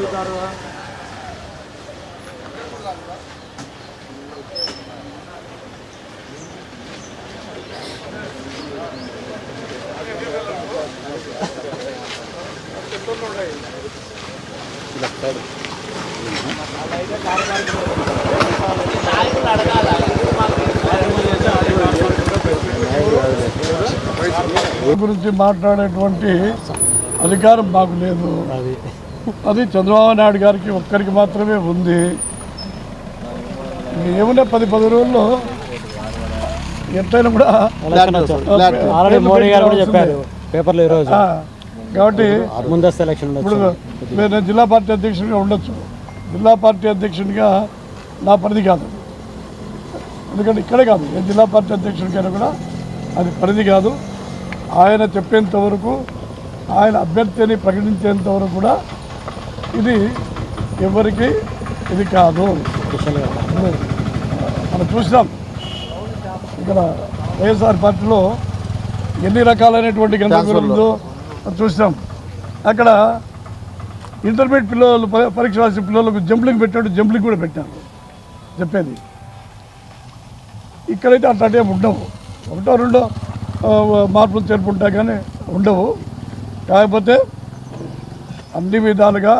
అడుగుతారు గురించి మాట్లాడేటువంటి అధికారం మాకు లేదు. అది చంద్రబాబు నాయుడు గారికి ఒక్కరికి మాత్రమే ఉంది. ఏమున్నా పది పది రోజుల్లో ఎట్లయినా కూడా ఆల్రెడీ మోడీ గారు కూడా చెప్పారు పేపర్లో ఈరోజు కాబట్టి ముందస్తు ఎలక్షన్ ఇప్పుడు ఉండొచ్చు నేను జిల్లా పార్టీ అధ్యక్షుడిగా ఉండొచ్చు. జిల్లా పార్టీ అధ్యక్షుడిగా నా పరిధి కాదు. ఎందుకంటే ఇక్కడే కాదు. ఏ జిల్లా పార్టీ అధ్యక్షుడికైనా కూడా అది పరిధి కాదు. ఆయన చెప్పేంత వరకు ఆయన అభ్యర్థిని ప్రకటించేంత వరకు కూడా ఇది ఎవరికి ఇది కాదు. మనం చూసినాం. ఇక్కడ వైఎస్ఆర్ పార్టీలో ఎన్ని రకాలైనటువంటి గందరగోళం ఉందో అది చూసినాం. అక్కడ ఇంటర్మీడియట్ పిల్లలు పరీక్ష రాసిన పిల్లలకు జంప్లింగ్ పెట్టాడు జంప్లింగ్ కూడా పెట్టాను చెప్పేది. ఇక్కడైతే అట్లాంటివి ఉండవు. ఒకటో రెండో మార్పులు చేర్పు ఉంటాయి కానీ ఉండవు. కాకపోతే అన్ని విధాలుగా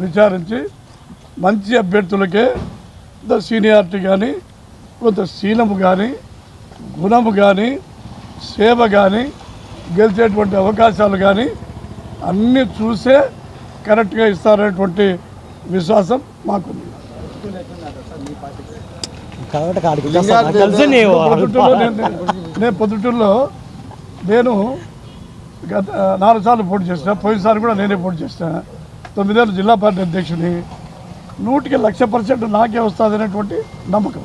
విచారించి మంచి అభ్యర్థులకే కొంత సీనియారిటీ కానీ కొంత శీలము కానీ గుణము కానీ సేవ కానీ గెలిచేటువంటి అవకాశాలు కానీ అన్నీ చూసే కరెక్ట్గా ఇస్తారనేటువంటి విశ్వాసం మాకుంది. నేను- నేను పొద్దుటూరులో నేను గత నాలుగు సార్లు పోటీ చేసిన పోయినసారి కూడా నేనే పోటీ చేసిన. తొమ్మిదేళ్ళు జిల్లా పార్టీ అధ్యక్షుని నూటికి లక్ష పర్సెంట్ నాకే వస్తుంది అనేటువంటి నమ్మకం.